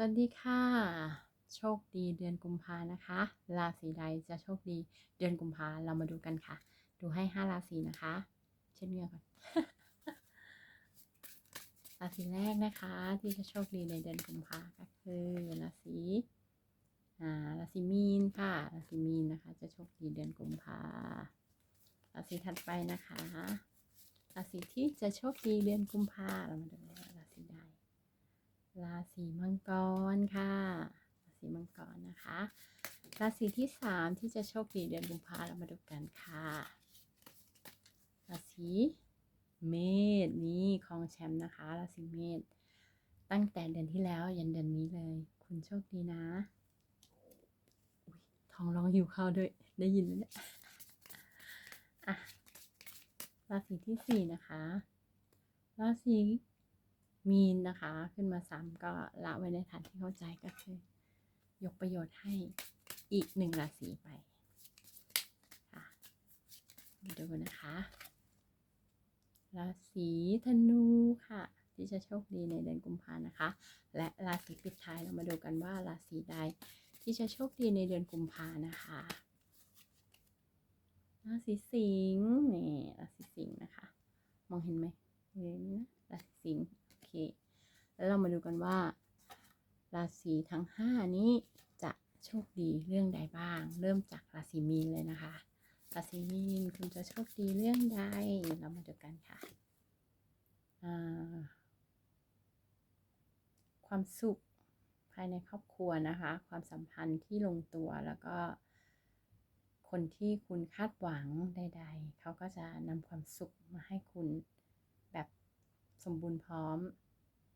สวัสดีค่ะ โชคดีเดือนกุมภานะคะ ราศีใดจะโชคดีเดือนกุมภาเรามาดูกันค่ะ ดูให้ห้าราศีนะคะ เช่นเดียวกันราศีแรกนะคะ ที่จะโชคดีในเดือนกุมภาก็คือราศีอ่าราศีมีนค่ะราศีมีนนะคะ จะโชคดีเดือนกุมภาราศีถัดไปนะคะราศีที่จะโชคดีเดือนกุมภาเรามาดู ราศีมังกรค่ะ ราศีมังกรนะคะ ราศีที่สามที่จะโชคดีเดือนกุมภาเรามาดูกันค่ะ ราศีเมษนี่ครองแชมป์นะคะ ราศีเมษตั้งแต่เดือนที่แล้วยันเดือนนี้เลย คุณโชคดีนะท้องร้องหิวข้าวด้วย ได้ยินไหมเนี่ยอะราศีที่สี่นะคะ ราศี มีนนะคะ ขึ้นมาซ้ำก็ละไว้ในฐานที่เข้าใจก็คือ ยกประโยชน์ให้อีกหนึ่งราศีไปค่ะมาดูนะคะราศีธนูค่ะ ที่จะโชคดีในเดือนกุมภานะคะ และราศีปิดท้ายเรามาดูกันว่าราศีใดที่จะโชคดีในเดือนกุมภานะคะราศีสิงห์นี่ราศีสิงห์นะคะ มองเห็นไหมเห็นนะราศีสิงห์โอเค แล้วเรามาดูกันว่า ราศี ทั้งห้านี้จะโชคดีเรื่องใดบ้าง เริ่มจากราศีมีนเลยนะคะ ราศีมีนคุณจะโชคดีเรื่องใด เรามาดูกันค่ะความสุขภายในครอบครัวนะคะ ความสัมพันธ์ที่ลงตัวแล้วก็ คนที่คุณคาดหวังใด ๆ เขาก็จะนำความสุขมาให้คุณแบบสมบูรณ์พร้อม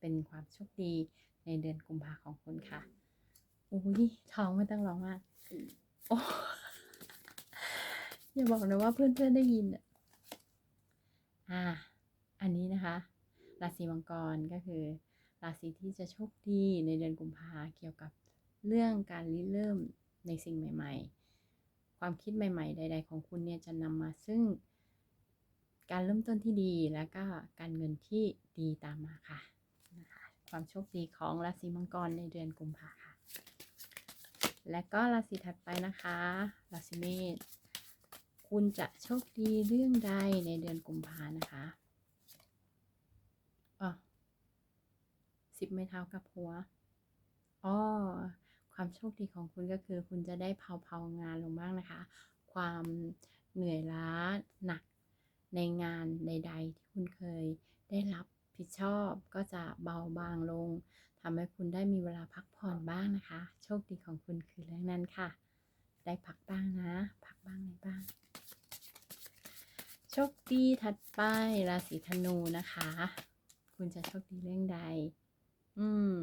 เป็นความโชคดีในเดือนกุมภาของคุณค่ะอุ้ยท้องไม่ต้องร้องมากโอ้อย่าบอกนะว่าเพื่อนๆได้ยินอะอ่า อันนี้นะคะ ราศีมังกรก็คือ ราศีที่จะโชคดีในเดือนกุมภาเกี่ยวกับเรื่องการริเริ่มในสิ่งใหม่ ๆ ความคิดใหม่ ๆ ใด ๆ ของคุณเนี่ยจะนำมาซึ่งการเริ่มต้นที่ดีแล้วก็การเงินที่ดีตามมาค่ะนะ ความโชคดีของราศีมังกรในเดือนกุมภาค่ะ และก็ราศีถัดไปนะคะ ราศีเมษ คุณจะโชคดีเรื่องใดในเดือนกุมภานะคะอ๋อสิบไม้เท้ากับหัว อ๋อ ความโชคดีของคุณก็คือ คุณจะได้เผาเผางานลงบ้างนะคะ ความเหนื่อยล้าหนักในงานใด ๆ ที่คุณเคยได้รับ ผิดชอบก็จะเบาบางลงทำให้คุณได้มีเวลาพักผ่อนบ้างนะคะ โชคดีของคุณคือเรื่องนั้นค่ะ ได้พักบ้างนะ พักบ้างในบ้าง โชคดีถัดไปราศีธนูนะคะ คุณจะโชคดีเรื่องใด อืม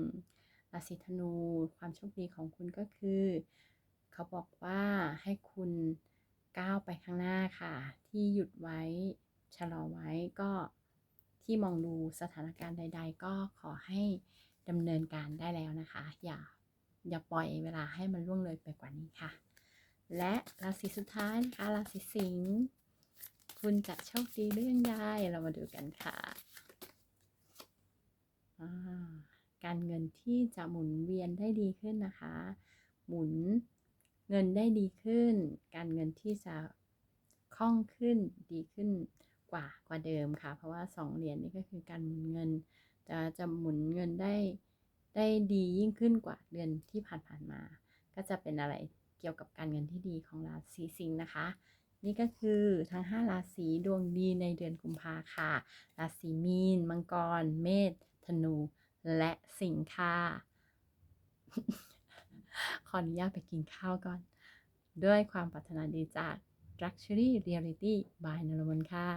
ราศีธนูความโชคดีของคุณก็คือ เขาบอกว่าให้คุณก้าวไปข้างหน้าค่ะ ที่หยุดไว้ชะลอไว้ก็ ที่มองดูสถานการณ์ใด ๆ ก็ขอให้ดำเนินการได้แล้วนะคะ อย่าอย่าปล่อยเวลาให้มันล่วงเลยไปกว่านี้ค่ะ และราศีสุดท้ายนะคะราศีสิงห์คุณจะโชคดีเรื่องใดเรามาดูกันค่ะาการเงินที่จะหมุนเวียนได้ดีขึ้นนะคะ หมุนเงินได้ดีขึ้น การเงินที่จะคล่องขึ้นดีขึ้น กว่ากว่าเดิมค่ะ เพราะว่าสองเหรียญนี่ก็คือการหมุนเงิน จะจะหมุนเงินได้ได้ดียิ่งขึ้นกว่าเดือนที่ผ่านๆมา ก็จะเป็นอะไรเกี่ยวกับการเงินที่ดีของราศีสิงห์นะคะ นี่ก็คือทั้ง 5 ราศีดวงดีในเดือนกุมภาค่ะ ราศีมีน มังกร เมษธนู และสิงค์ค่ะ ขออนุญาตไปกินข้าวก่อน ด้วยความปรารถนาดีจาก Luxury Reality by นรมนค่ะ